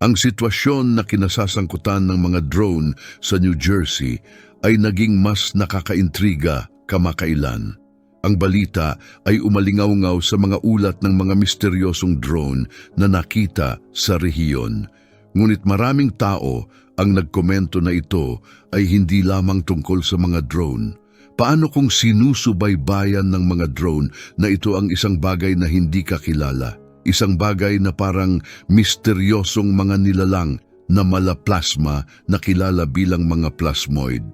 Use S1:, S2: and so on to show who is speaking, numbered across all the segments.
S1: Ang sitwasyon na kinasasangkutan ng mga drone sa New Jersey ay naging mas nakakaintriga kamakailan. Ang balita ay umalingaw-ngaw sa mga ulat ng mga misteryosong drone na nakita sa rehiyon. Ngunit maraming tao ang nagkomento na ito ay hindi lamang tungkol sa mga drone. Paano kung sinusubaybayan ng mga drone na ito ang isang bagay na hindi kakilala? Isang bagay na parang misteryosong mga nilalang na malaplasma na kilala bilang mga plasmoid.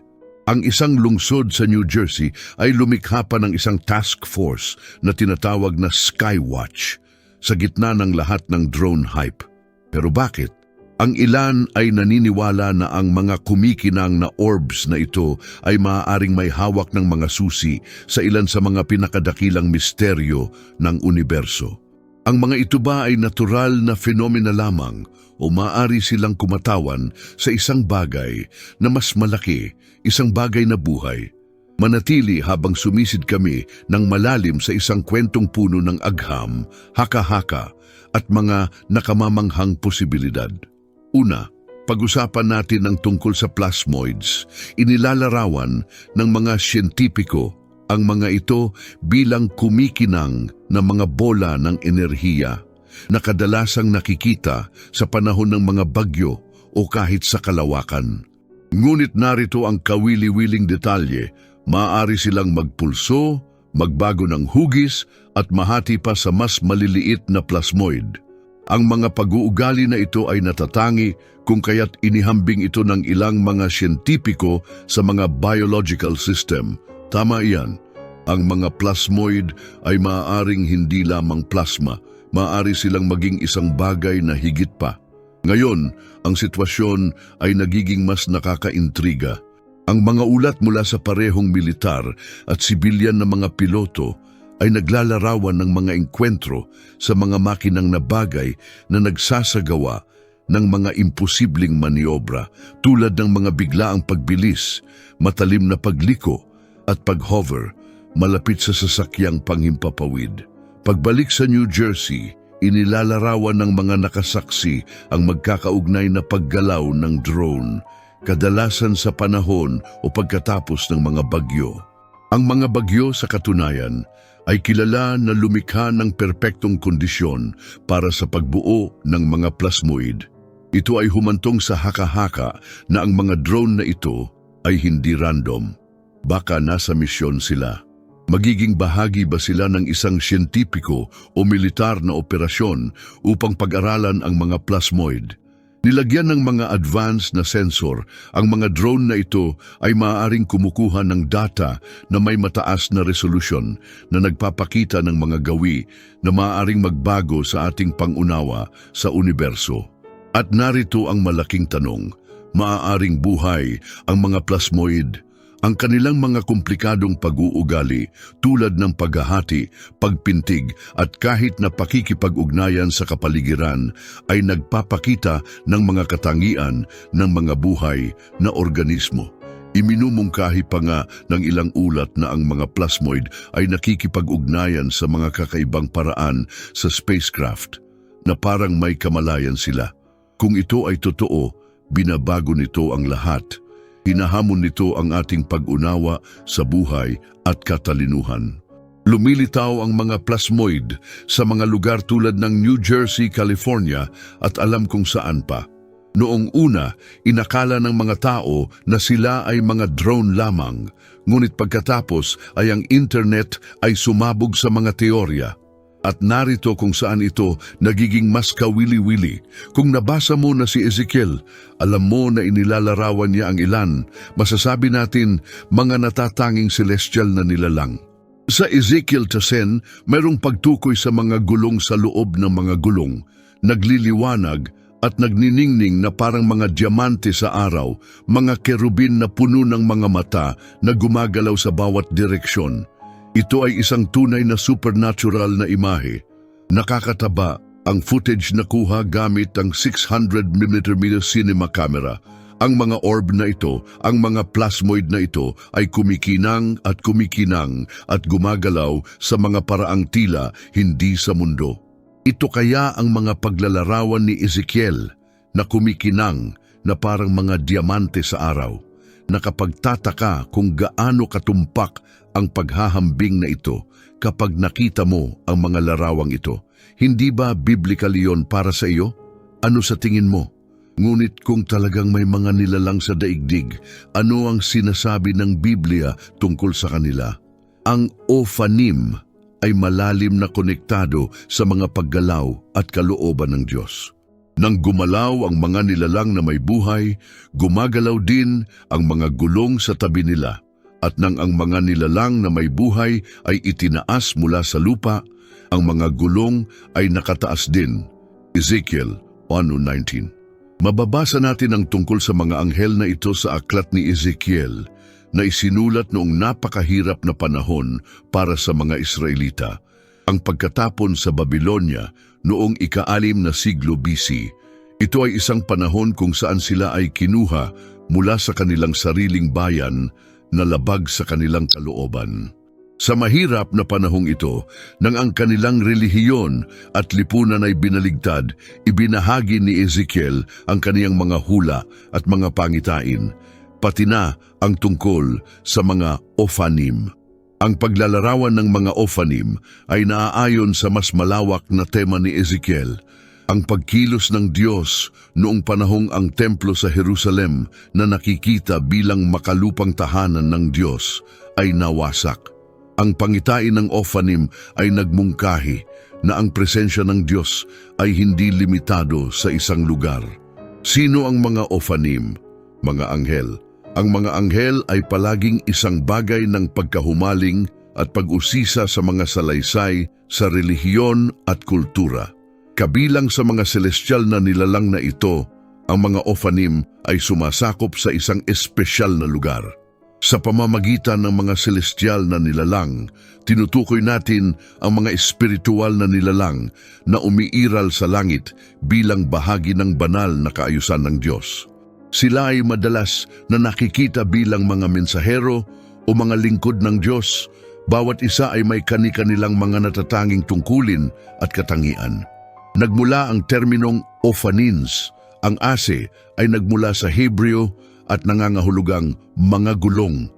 S1: Ang isang lungsod sa New Jersey ay lumikha pa ng isang task force na tinatawag na Skywatch sa gitna ng lahat ng drone hype. Pero bakit? Ang ilan ay naniniwala na ang mga kumikinang na orbs na ito ay maaaring may hawak ng mga susi sa ilan sa mga pinakadakilang misteryo ng universo. Ang mga ito ba ay natural na fenomena lamang o maaari silang kumatawan sa isang bagay na mas malaki, isang bagay na buhay? Manatili habang sumisid kami ng malalim sa isang kwentong puno ng agham, haka-haka at mga nakamamanghang posibilidad. Una, pag-usapan natin ang tungkol sa plasmoids. Inilalarawan ng mga siyentipiko ang mga ito bilang kumikinang na mga bola ng enerhiya na kadalasang nakikita sa panahon ng mga bagyo o kahit sa kalawakan. Ngunit narito ang kawili-wiling detalye, maaari silang magpulso, magbago ng hugis at mahati pa sa mas maliliit na plasmoid. Ang mga pag-uugali na ito ay natatangi kung kaya't inihambing ito ng ilang mga siyentipiko sa mga biological system. Tama iyan. Ang mga plasmoid ay maaaring hindi lamang plasma, maaari silang maging isang bagay na higit pa. Ngayon, ang sitwasyon ay nagiging mas nakakaintriga. Ang mga ulat mula sa parehong militar at sibilyan na mga piloto ay naglalarawan ng mga engkwentro sa mga makinang na bagay na nagsasagawa ng mga imposibleng maniobra tulad ng mga biglaang pagbilis, matalim na pagliko at pag-hover malapit sa sasakyang panghimpapawid. Pagbalik sa New Jersey, inilalarawan ng mga nakasaksi ang magkakaugnay na paggalaw ng drone, kadalasan sa panahon o pagkatapos ng mga bagyo. Ang mga bagyo sa katunayan ay kilala na lumikha ng perpektong kondisyon para sa pagbuo ng mga plasmoid. Ito ay humantong sa haka-haka na ang mga drone na ito ay hindi random. Baka nasa misyon sila. Magiging bahagi ba sila ng isang siyentipiko o militar na operasyon upang pag-aralan ang mga plasmoid? Nilagyan ng mga advanced na sensor, ang mga drone na ito ay maaaring kumukuha ng data na may mataas na resolusyon na nagpapakita ng mga gawi na maaaring magbago sa ating pangunawa sa universo. At narito ang malaking tanong, maaaring buhay ang mga plasmoid ang kanilang mga komplikadong pag-uugali tulad ng paghahati, pagpintig at kahit na pakikipag-ugnayan sa kapaligiran ay nagpapakita ng mga katangian ng mga buhay na organismo. Iminumungkahi pa nga ng ilang ulat na ang mga plasmoid ay nakikipag-ugnayan sa mga kakaibang paraan sa spacecraft na parang may kamalayan sila. Kung ito ay totoo, binabago nito ang lahat – Hinahamon nito ang ating pag-unawa sa buhay at katalinuhan. Lumilitaw ang mga plasmoid sa mga lugar tulad ng New Jersey, California at alam kung saan pa. Noong una, inakala ng mga tao na sila ay mga drone lamang, ngunit pagkatapos ay ang internet ay sumabog sa mga teorya. At narito kung saan ito nagiging mas kawili-wili. Kung nabasa mo na si Ezekiel, alam mo na inilalarawan niya ang ilan, masasabi natin mga natatanging celestial na nilalang. Sa Ezekiel 10, mayroong pagtukoy sa mga gulong sa loob ng mga gulong, nagliliwanag at nagniningning na parang mga diamante sa araw, mga kerubin na puno ng mga mata na gumagalaw sa bawat direksyon. Ito ay isang tunay na supernatural na imahe. Nakakataba ang footage na kuha gamit ang 600mm cinema camera. Ang mga orb na ito, ang mga plasmoid na ito ay kumikinang at kumikinang at gumagalaw sa mga paraang tila hindi sa mundo. Ito kaya ang mga paglalarawan ni Ezekiel na kumikinang na parang mga diamante sa araw. Nakapagtataka kung gaano katumpak ang paghahambing na ito kapag nakita mo ang mga larawang ito. Hindi ba biblical iyon para sa iyo? Ano sa tingin mo? Ngunit kung talagang may mga nilalang sa daigdig, ano ang sinasabi ng Biblia tungkol sa kanila? Ang Ophanim ay malalim na konektado sa mga paggalaw at kalooban ng Diyos. Nang gumalaw ang mga nilalang na may buhay, gumagalaw din ang mga gulong sa tabi nila. At nang ang mga nilalang na may buhay ay itinaas mula sa lupa, ang mga gulong ay nakataas din. Ezekiel 1.19 Mababasa natin ang tungkol sa mga anghel na ito sa aklat ni Ezekiel na isinulat noong napakahirap na panahon para sa mga Israelita, ang pagkatapon sa Babylonia noong ikaalim na siglo BC. Ito ay isang panahon kung saan sila ay kinuha mula sa kanilang sariling bayan na labag sa kanilang kalooban. Sa mahirap na panahong ito, nang ang kanilang relihiyon at lipunan ay binaligtad, ibinahagi ni Ezekiel ang kaniyang mga hula at mga pangitain, pati na ang tungkol sa mga Ophanim. Ang paglalarawan ng mga Ophanim ay naaayon sa mas malawak na tema ni Ezekiel, ang pagkilos ng Diyos noong panahong ang templo sa Jerusalem na nakikita bilang makalupang tahanan ng Diyos ay nawasak. Ang pangitain ng Ophanim ay nagmungkahi na ang presensya ng Diyos ay hindi limitado sa isang lugar. Sino ang mga Ophanim? Mga anghel. Ang mga anghel ay palaging isang bagay ng pagkahumaling at pag-usisa sa mga salaysay sa relihiyon at kultura. Kabilang sa mga celestial na nilalang na ito, ang mga Ophanim ay sumasakop sa isang espesyal na lugar. Sa pamamagitan ng mga celestial na nilalang, tinutukoy natin ang mga espiritual na nilalang na umiiral sa langit bilang bahagi ng banal na kaayusan ng Diyos. Sila ay madalas na nakikita bilang mga mensahero o mga lingkod ng Diyos. Bawat isa ay may kani-kanilang mga natatanging tungkulin at katangian. Nagmula ang terminong Ophanins, ang ase ay nagmula sa Hebreo at nangangahulugang mga gulong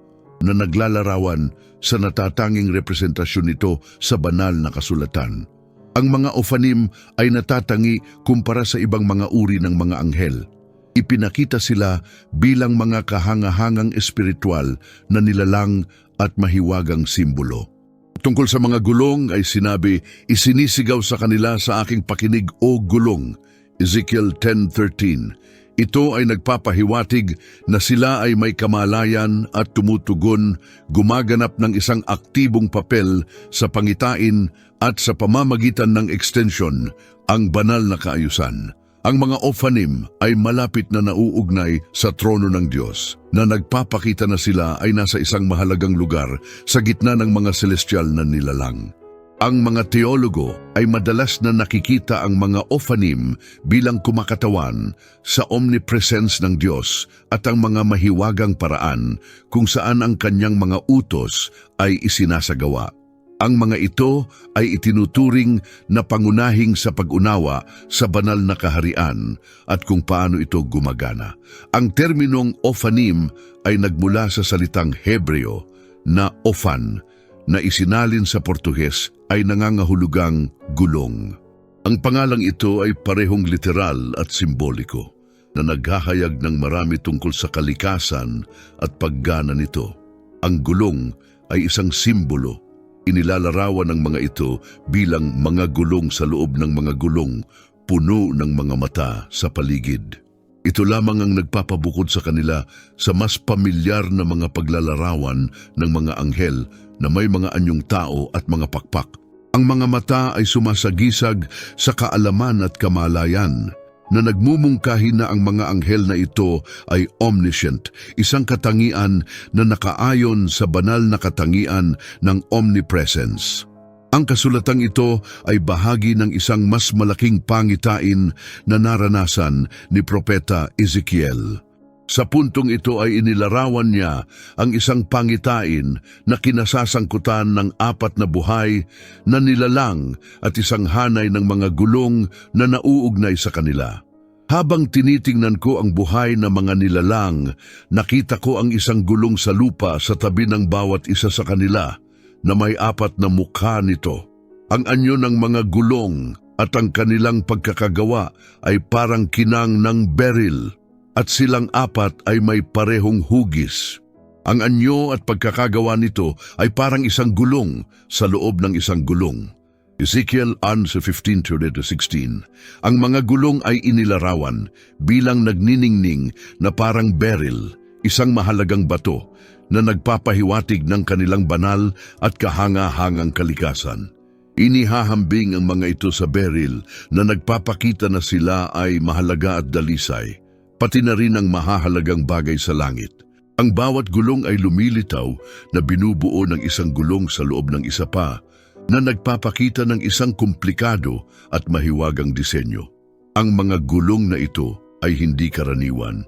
S1: na naglalarawan sa natatanging representasyon nito sa banal na kasulatan. Ang mga Ophanim ay natatangi kumpara sa ibang mga uri ng mga anghel. Ipinakita sila bilang mga kahangahangang espiritual na nilalang at mahiwagang simbolo. Tungkol sa mga gulong ay sinabi, isinisigaw sa kanila sa aking pakinig o gulong. Ezekiel 10.13 Ito ay nagpapahiwatig na sila ay may kamalayan at tumutugon, gumaganap ng isang aktibong papel sa pangitain at sa pamamagitan ng extension, ang banal na kaayusan. Ang mga Ophanim ay malapit na nauugnay sa trono ng Diyos na nagpapakita na sila ay nasa isang mahalagang lugar sa gitna ng mga celestial na nilalang. Ang mga teologo ay madalas na nakikita ang mga Ophanim bilang kumakatawan sa omnipresence ng Diyos at ang mga mahiwagang paraan kung saan ang kanyang mga utos ay isinasagawa. Ang mga ito ay itinuturing na pangunahing sa pag-unawa sa banal na kaharian at kung paano ito gumagana. Ang terminong Ophanim ay nagmula sa salitang Hebreo na Ophan na isinalin sa Portuges ay nangangahulugang gulong. Ang pangalang ito ay parehong literal at simboliko na naghahayag ng marami tungkol sa kalikasan at paggana nito. Ang gulong ay isang simbolo Inilalarawan ng mga ito bilang mga gulong sa loob ng mga gulong, puno ng mga mata sa paligid. Ito lamang ang nagpapabukod sa kanila sa mas pamilyar na mga paglalarawan ng mga anghel na may mga anyong tao at mga pakpak. Ang mga mata ay sumasagisag sa kaalaman at kamalayan na nagmumungkahi na ang mga anghel na ito ay omniscient, isang katangian na nakaayon sa banal na katangian ng omnipresence. Ang kasulatang ito ay bahagi ng isang mas malaking pangitain na naranasan ni Propeta Ezekiel. Sa puntong ito ay inilarawan niya ang isang pangitain na kinasasangkutan ng apat na buhay na nilalang at isang hanay ng mga gulong na nauugnay sa kanila. Habang tinitingnan ko ang buhay ng mga nilalang, nakita ko ang isang gulong sa lupa sa tabi ng bawat isa sa kanila na may apat na mukha nito. Ang anyo ng mga gulong at ang kanilang pagkakagawa ay parang kinang ng beril at silang apat ay may parehong hugis. Ang anyo at pagkakagawa nito ay parang isang gulong sa loob ng isang gulong. Ezekiel 11:15-16 Ang mga gulong ay inilarawan bilang nagniningning na parang beril, isang mahalagang bato na nagpapahiwatig ng kanilang banal at kahanga-hangang kalikasan. Inihahambing ang mga ito sa beril na nagpapakita na sila ay mahalaga at dalisay, pati na rin ang mahahalagang bagay sa langit. Ang bawat gulong ay lumilitaw na binubuo ng isang gulong sa loob ng isa pa na nagpapakita ng isang komplikado at mahiwagang disenyo. Ang mga gulong na ito ay hindi karaniwan,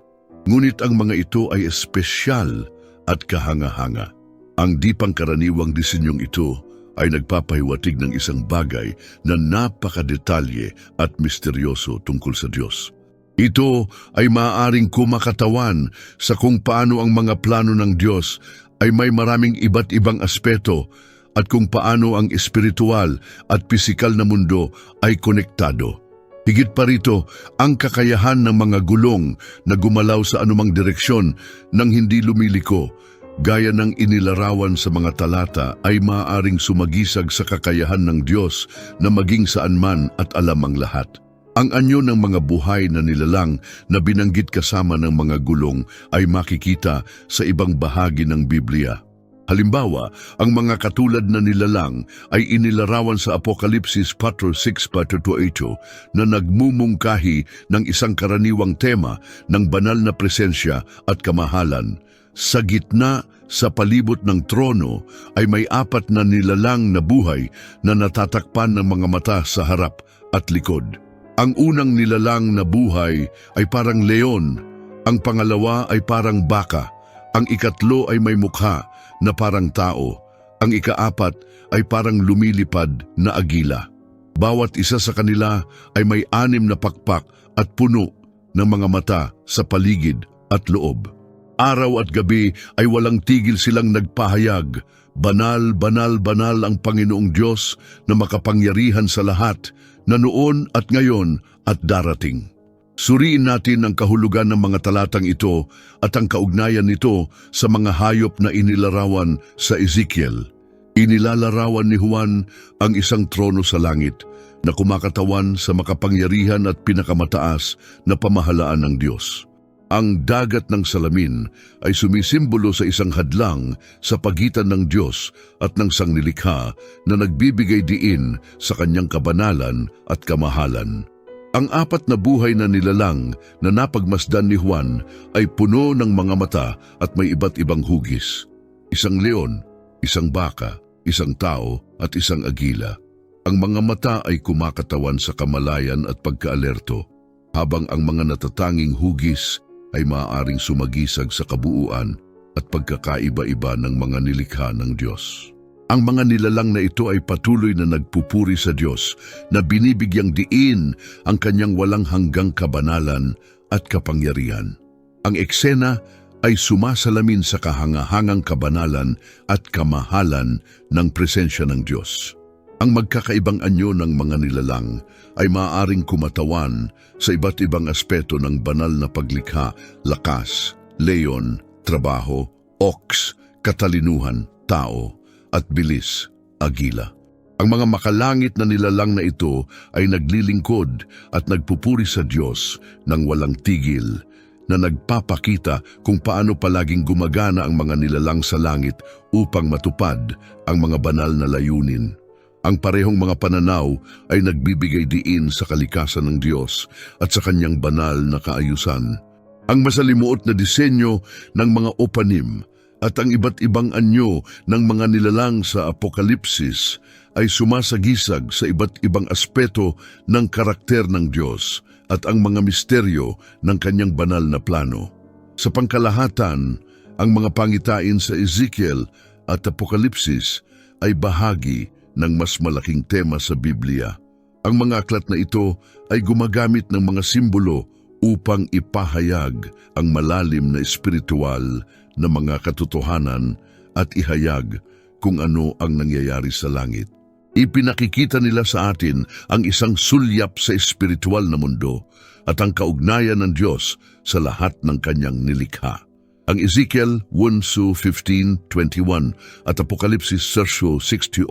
S1: ngunit ang mga ito ay espesyal at kahanga-hanga. Ang di pangkaraniwang disenyong ito ay nagpapahiwatig ng isang bagay na napakadetalye at misteryoso tungkol sa Diyos. Ito ay maaaring kumakatawan sa kung paano ang mga plano ng Diyos ay may maraming iba't ibang aspeto at kung paano ang espiritual at pisikal na mundo ay konektado. Higit pa rito, ang kakayahan ng mga gulong na gumalaw sa anumang direksyon nang hindi lumiliko, gaya ng inilarawan sa mga talata ay maaaring sumagisag sa kakayahan ng Diyos na maging saan man at alam ang lahat. Ang anyo ng mga buhay na nilalang na binanggit kasama ng mga gulong ay makikita sa ibang bahagi ng Biblia. Halimbawa, ang mga katulad na nilalang ay inilarawan sa Apokalipsis 4.6-8 na nagmumungkahi ng isang karaniwang tema ng banal na presensya at kamahalan. Sa gitna sa palibot ng trono ay may apat na nilalang na buhay na natatakpan ng mga mata sa harap at likod. Ang unang nilalang na buhay ay parang leon, ang pangalawa ay parang baka, ang ikatlo ay may mukha na parang tao, ang ikaapat ay parang lumilipad na agila. Bawat isa sa kanila ay may anim na pakpak at puno ng mga mata sa paligid at loob. Araw at gabi ay walang tigil silang nagpahayag, Banal, banal, banal ang Panginoong Diyos na makapangyarihan sa lahat, na noon at ngayon at darating. Suriin natin ang kahulugan ng mga talatang ito at ang kaugnayan nito sa mga hayop na inilarawan sa Ezekiel. Inilalarawan ni Juan ang isang trono sa langit na kumakatawan sa makapangyarihan at pinakamataas na pamahalaan ng Diyos. Ang dagat ng salamin ay sumisimbolo sa isang hadlang sa pagitan ng Diyos at ng sangnilikha na nagbibigay diin sa kanyang kabanalan at kamahalan. Ang apat na buhay na nilalang na napagmasdan ni Juan ay puno ng mga mata at may iba't ibang hugis. Isang leon, isang baka, isang tao at isang agila. Ang mga mata ay kumakatawan sa kamalayan at pagkaalerto, habang ang mga natatanging hugis ay maaaring sumagisag sa kabuuan at pagkakaiba-iba ng mga nilikha ng Diyos. Ang mga nilalang na ito ay patuloy na nagpupuri sa Diyos na binibigyang diin ang kanyang walang hanggang kabanalan at kapangyarihan. Ang eksena ay sumasalamin sa kahangahangang kabanalan at kamahalan ng presensya ng Diyos. Ang magkakaibang anyo ng mga nilalang ay maaaring kumatawan sa iba't ibang aspeto ng banal na paglikha, lakas, leon, trabaho, ox, katalinuhan, tao, at bilis, agila. Ang mga makalangit na nilalang na ito ay naglilingkod at nagpupuri sa Diyos ng walang tigil na nagpapakita kung paano palaging gumagana ang mga nilalang sa langit upang matupad ang mga banal na layunin. Ang parehong mga pananaw ay nagbibigay diin sa kalikasan ng Diyos at sa kanyang banal na kaayusan. Ang masalimuot na disenyo ng mga opanim at ang iba't ibang anyo ng mga nilalang sa Apokalipsis ay sumasagisag sa iba't ibang aspeto ng karakter ng Diyos at ang mga misteryo ng kanyang banal na plano. Sa pangkalahatan, ang mga pangitain sa Ezekiel at Apokalipsis ay bahagi ng mas malaking tema sa Biblia. Ang mga aklat na ito ay gumagamit ng mga simbolo upang ipahayag ang malalim na espiritual na mga katotohanan at ihayag kung ano ang nangyayari sa langit. Ipinakikita nila sa atin ang isang sulyap sa espiritual na mundo at ang kaugnayan ng Diyos sa lahat ng kanyang nilikha. Ang Ezekiel 1.15.21 at Apokalipsis 6.68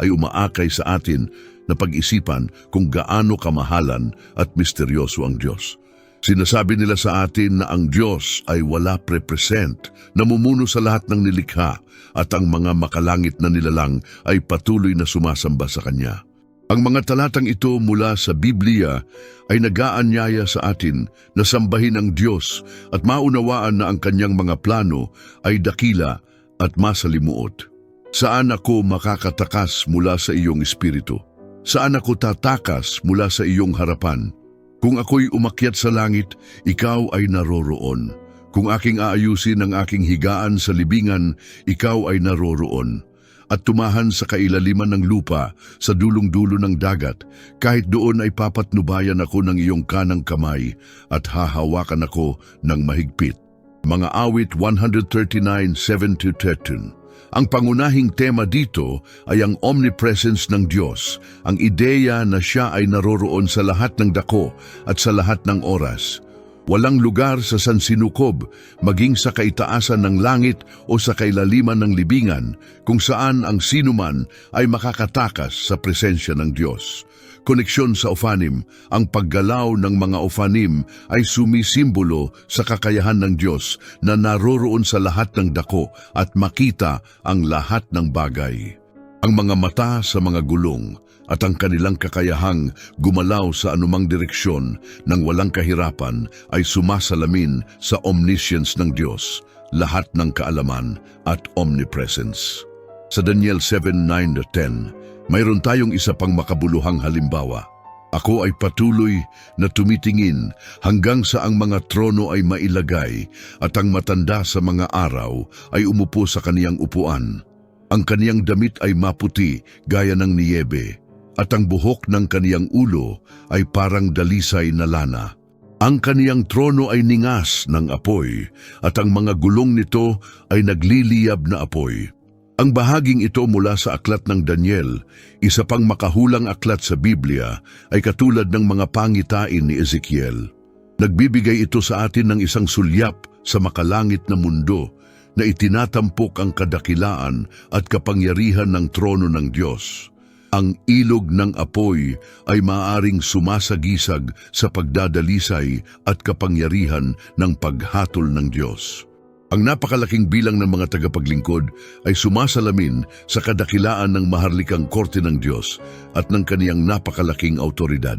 S1: ay umaakay sa atin na pag-isipan kung gaano kamahalan at misteryoso ang Diyos. Sinasabi nila sa atin na ang Diyos ay wala pre-present, namumuno sa lahat ng nilikha at ang mga makalangit na nilalang ay patuloy na sumasamba sa Kanya. Ang mga talatang ito mula sa Biblia ay nagaanyaya sa atin na sambahin ang Diyos at maunawaan na ang kanyang mga plano ay dakila at masalimuot. Saan ako makakatakas mula sa iyong espiritu? Saan ako tatakas mula sa iyong harapan? Kung ako'y umakyat sa langit, ikaw ay naroroon. Kung aking aayusin ang aking higaan sa libingan, ikaw ay naroroon at tumahan sa kailaliman ng lupa sa dulong-dulo ng dagat, kahit doon ay papatnubayan ako ng iyong kanang kamay at hahawakan ako ng mahigpit. Mga awit 139.7-13 Ang pangunahing tema dito ay ang omnipresence ng Diyos, ang ideya na siya ay naroroon sa lahat ng dako at sa lahat ng oras. Walang lugar sa sansinukob, maging sa kaitaasan ng langit o sa kailaliman ng libingan, kung saan ang sinuman ay makakatakas sa presensya ng Diyos. Koneksyon sa ofanim, ang paggalaw ng mga ofanim ay sumisimbolo sa kakayahan ng Diyos na naroroon sa lahat ng dako at makita ang lahat ng bagay. Ang mga mata sa mga gulong at ang kanilang kakayahang gumalaw sa anumang direksyon ng walang kahirapan ay sumasalamin sa omniscience ng Diyos, lahat ng kaalaman at omnipresence. Sa Daniel 7.9-10, mayroon tayong isa pang makabuluhang halimbawa. Ako ay patuloy na tumitingin hanggang sa ang mga trono ay mailagay at ang matanda sa mga araw ay umupo sa kaniyang upuan. Ang kaniyang damit ay maputi gaya ng niyebe at ang buhok ng kaniyang ulo ay parang dalisay na lana. Ang kaniyang trono ay ningas ng apoy at ang mga gulong nito ay nagliliyab na apoy. Ang bahaging ito mula sa aklat ng Daniel, isa pang makahulang aklat sa Biblia, ay katulad ng mga pangitain ni Ezekiel. Nagbibigay ito sa atin ng isang sulyap sa makalangit na mundo na itinatampok ang kadakilaan at kapangyarihan ng trono ng Diyos. Ang ilog ng apoy ay maaring sumasagisag sa pagdadalisay at kapangyarihan ng paghatol ng Diyos. Ang napakalaking bilang ng mga tagapaglingkod ay sumasalamin sa kadakilaan ng maharlikang korte ng Diyos at ng kaniyang napakalaking autoridad.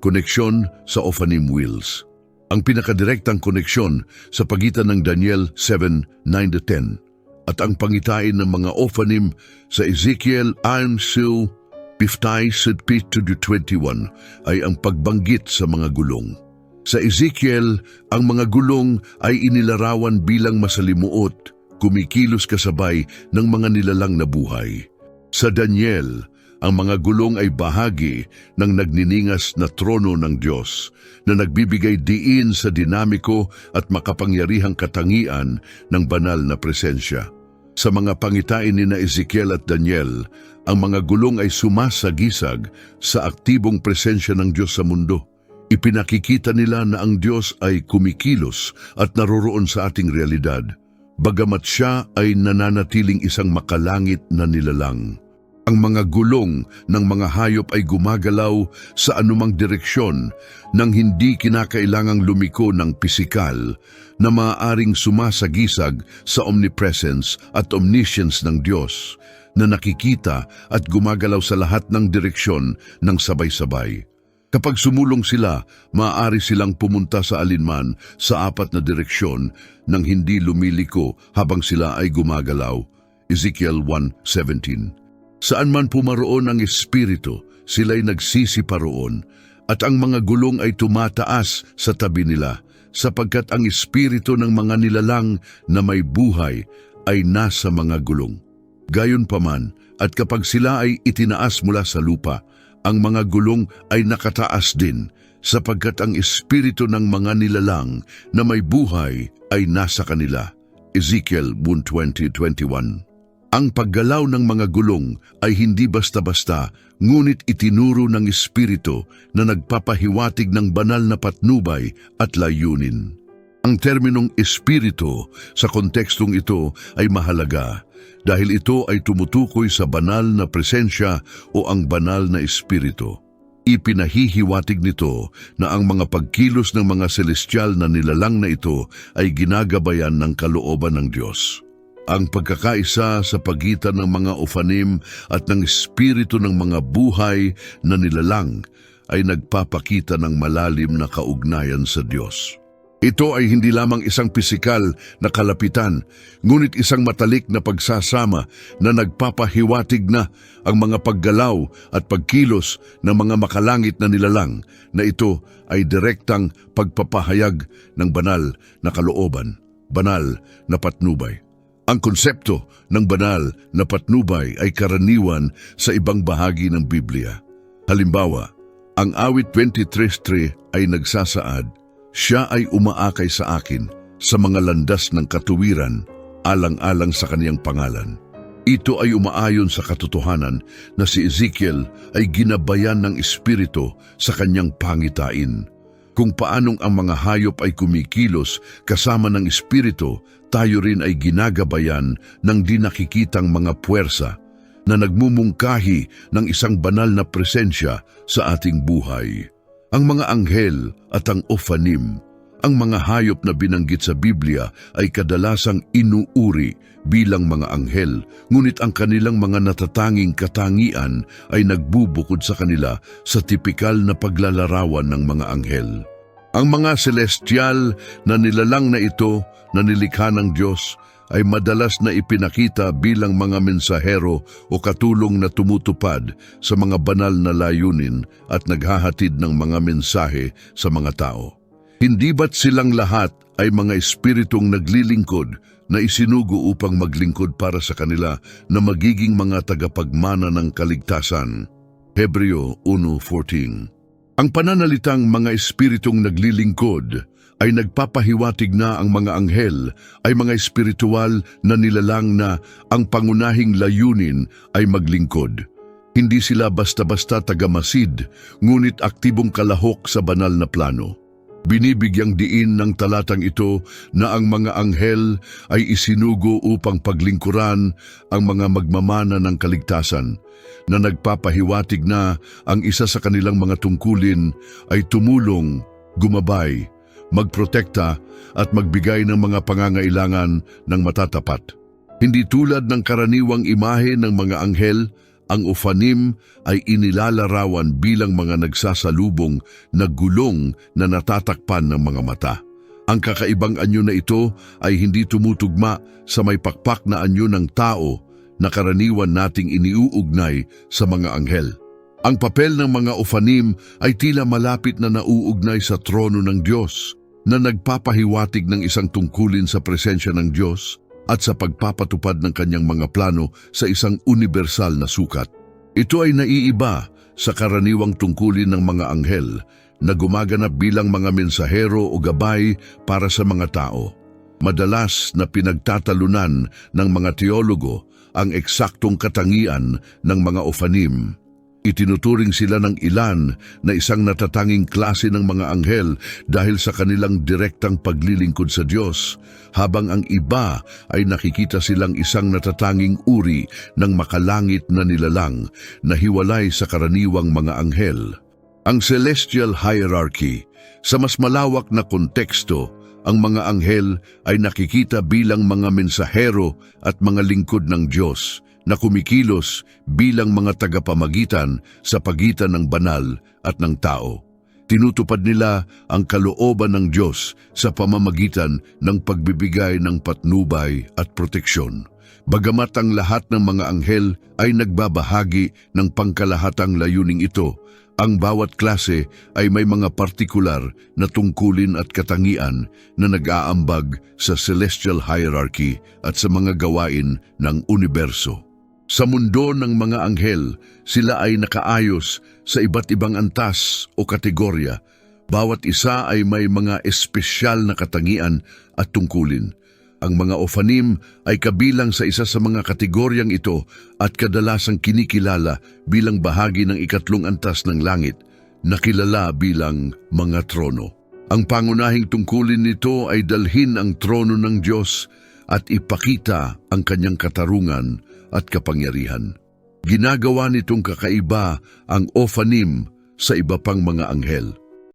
S1: Koneksyon sa Ophanim Wheels Ang pinakadirektang koneksyon sa pagitan ng Daniel 7:9-10 at ang pangitain ng mga Ophanim sa Ezekiel 1 Piftay Sid 21 ay ang pagbanggit sa mga gulong. Sa Ezekiel, ang mga gulong ay inilarawan bilang masalimuot, kumikilos kasabay ng mga nilalang na buhay. Sa Daniel, ang mga gulong ay bahagi ng nagniningas na trono ng Diyos na nagbibigay diin sa dinamiko at makapangyarihang katangian ng banal na presensya. Sa mga pangitain ni na Ezekiel at Daniel, ang mga gulong ay sumasagisag sa aktibong presensya ng Diyos sa mundo. Ipinakikita nila na ang Diyos ay kumikilos at naroroon sa ating realidad, bagamat siya ay nananatiling isang makalangit na nilalang. Ang mga gulong ng mga hayop ay gumagalaw sa anumang direksyon nang hindi kinakailangang lumiko ng pisikal na maaaring sumasagisag sa omnipresence at omniscience ng Diyos na nakikita at gumagalaw sa lahat ng direksyon ng sabay-sabay. Kapag sumulong sila, maaari silang pumunta sa alinman sa apat na direksyon nang hindi lumiliko habang sila ay gumagalaw. Ezekiel 1.17 Saan man pumaroon ang Espiritu, sila'y nagsisiparoon at ang mga gulong ay tumataas sa tabi nila sapagkat ang Espiritu ng mga nilalang na may buhay ay nasa mga gulong. Gayon paman, at kapag sila ay itinaas mula sa lupa, ang mga gulong ay nakataas din sapagkat ang espiritu ng mga nilalang na may buhay ay nasa kanila. Ezekiel 1.20.21 Ang paggalaw ng mga gulong ay hindi basta-basta, ngunit itinuro ng espiritu na nagpapahiwatig ng banal na patnubay at layunin. Ang terminong espiritu sa kontekstong ito ay mahalaga dahil ito ay tumutukoy sa banal na presensya o ang banal na espiritu. Ipinahihiwatig nito na ang mga pagkilos ng mga celestial na nilalang na ito ay ginagabayan ng kalooban ng Diyos. Ang pagkakaisa sa pagitan ng mga ufanim at ng espiritu ng mga buhay na nilalang ay nagpapakita ng malalim na kaugnayan sa Diyos. Ito ay hindi lamang isang pisikal na kalapitan, ngunit isang matalik na pagsasama na nagpapahiwatig na ang mga paggalaw at pagkilos ng mga makalangit na nilalang na ito ay direktang pagpapahayag ng banal na kalooban, banal na patnubay. Ang konsepto ng banal na patnubay ay karaniwan sa ibang bahagi ng Biblia. Halimbawa, ang awit 23.3 ay nagsasaad, Siya ay umaakay sa akin sa mga landas ng katuwiran, alang-alang sa kaniyang pangalan. Ito ay umaayon sa katotohanan na si Ezekiel ay ginabayan ng Espiritu sa kanyang pangitain. Kung paanong ang mga hayop ay kumikilos kasama ng Espiritu, tayo rin ay ginagabayan ng di nakikitang mga puwersa na nagmumungkahi ng isang banal na presensya sa ating buhay. Ang mga anghel at ang ofanim, ang mga hayop na binanggit sa Biblia ay kadalasang inuuri bilang mga anghel, ngunit ang kanilang mga natatanging katangian ay nagbubukod sa kanila sa tipikal na paglalarawan ng mga anghel. Ang mga celestial na nilalang na ito na nilikha ng Diyos ay madalas na ipinakita bilang mga mensahero o katulong na tumutupad sa mga banal na layunin at naghahatid ng mga mensahe sa mga tao. Hindi ba't silang lahat ay mga espiritong naglilingkod na isinugo upang maglingkod para sa kanila na magiging mga tagapagmana ng kaligtasan? Hebreo 1.14 Ang pananalitang mga espiritong naglilingkod ay nagpapahiwatig na ang mga anghel ay mga espiritual na nilalang na ang pangunahing layunin ay maglingkod. Hindi sila basta-basta tagamasid, ngunit aktibong kalahok sa banal na plano. Binibigyang diin ng talatang ito na ang mga anghel ay isinugo upang paglingkuran ang mga magmamana ng kaligtasan na nagpapahiwatig na ang isa sa kanilang mga tungkulin ay tumulong, gumabay, magprotekta at magbigay ng mga pangangailangan ng matatapat. Hindi tulad ng karaniwang imahe ng mga anghel, ang ufanim ay inilalarawan bilang mga nagsasalubong na gulong na natatakpan ng mga mata. Ang kakaibang anyo na ito ay hindi tumutugma sa may pakpak na anyo ng tao na karaniwan nating iniuugnay sa mga anghel. Ang papel ng mga ufanim ay tila malapit na nauugnay sa trono ng Diyos na nagpapahiwatig ng isang tungkulin sa presensya ng Diyos at sa pagpapatupad ng kanyang mga plano sa isang universal na sukat. Ito ay naiiba sa karaniwang tungkulin ng mga anghel na gumaganap bilang mga mensahero o gabay para sa mga tao. Madalas na pinagtatalunan ng mga teologo ang eksaktong katangian ng mga ofanim. Itinuturing sila ng ilan na isang natatanging klase ng mga anghel dahil sa kanilang direktang paglilingkod sa Diyos, habang ang iba ay nakikita silang isang natatanging uri ng makalangit na nilalang na hiwalay sa karaniwang mga anghel. Ang celestial hierarchy, sa mas malawak na konteksto, ang mga anghel ay nakikita bilang mga mensahero at mga lingkod ng Diyos na kumikilos bilang mga tagapamagitan sa pagitan ng banal at ng tao. Tinutupad nila ang kalooban ng Diyos sa pamamagitan ng pagbibigay ng patnubay at proteksyon. Bagamat ang lahat ng mga anghel ay nagbabahagi ng pangkalahatang layuning ito, ang bawat klase ay may mga partikular na tungkulin at katangian na nag-aambag sa celestial hierarchy at sa mga gawain ng universo. Sa mundo ng mga anghel, sila ay nakaayos sa iba't ibang antas o kategorya Bawat isa ay may mga espesyal na katangian at tungkulin. Ang mga ofanim ay kabilang sa isa sa mga kategoryang ito at kadalasang kinikilala bilang bahagi ng ikatlong antas ng langit, nakilala bilang mga trono. Ang pangunahing tungkulin nito ay dalhin ang trono ng Diyos at ipakita ang kanyang katarungan at kapangyarihan. Ginagawa nitong kakaiba ang ofanim sa iba pang mga anghel.